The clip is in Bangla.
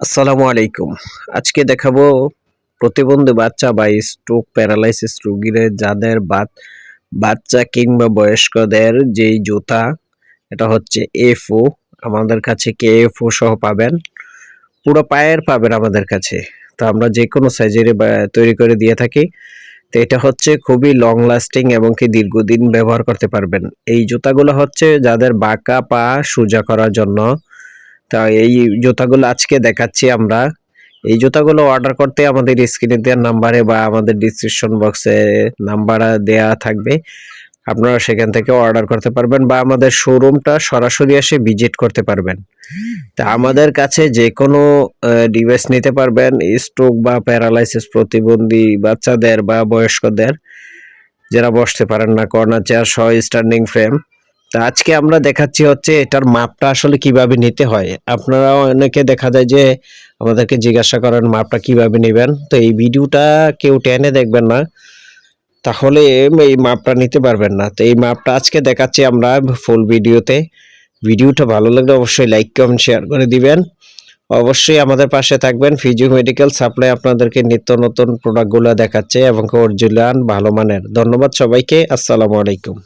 আসসালামু আলাইকুম। আজকে দেখাবো প্রতিবন্ধী বাচ্চা বা স্ট্রোক প্যারালাইসিস রোগীদের যাদের বাচ্চা কিংবা বয়স্কদের যেই জুতা, এটা হচ্ছে এফও আমাদের কাছে কে এফও সহ পাবেন। পুরো পায়ের পাবেন আমাদের কাছে। তো আমরা যে কোনো সাইজের তৈরি করে দিয়ে থাকি। তো এটা হচ্ছে খুবই লং লাস্টিং এবং কি দীর্ঘদিন ব্যবহার করতে পারবেন। এই জুতাগুলো হচ্ছে যাদের বাঁকা পা সোজা করার জন্য তা এই জুতাগুলো আজকে দেখাচ্ছি আমরা। এই জুতাগুলো অর্ডার করতে আমাদের স্ক্রিনে দেওয়ার নাম্বারে বা আমাদের ডিসক্রিপশন বক্সে নাম্বার দেয়া থাকবে। আপনারা সেখান থেকে অর্ডার করতে পারবেন বা আমাদের শোরুমটা সরাসরি এসে ভিজিট করতে পারবেন। তা আমাদের কাছে যে কোনো ডিভাইস নিতে পারবেন স্ট্রোক বা প্যারালাইসিস প্রতিবন্ধী বাচ্চাদের বা বয়স্কদের। যারা বসতে পারেন না, কর্নার চেয়ার সহ স্ট্যান্ডিং ফ্রেম তা আজকে আমরা দেখাচ্ছি হচ্ছে এটার মাপটা আসলে কীভাবে নিতে হয়। আপনারা অনেকে দেখা যায় যে আমাদেরকে জিজ্ঞাসা করেন মাপটা কীভাবে নেবেন। তো এই ভিডিওটা কেউ টেনে দেখবেন না। তাহলে এই মাপটা নিতে পারবেন না। তো এই মাপটা আজকে দেখাচ্ছি আমরা ফুল ভিডিওতে। ভিডিওটা ভালো লাগলে অবশ্যই লাইক কমেন্ট শেয়ার করে দিবেন। অবশ্যই আমাদের পাশে থাকবেন ফিজিও মেডিকেল সাপ্লাই আপনাদেরকে নিত্য নতুন প্রোডাক্টগুলো দেখাচ্ছে এবং অরিজিনাল ভালো মানের। ধন্যবাদ সবাইকে। আসসালামু আলাইকুম।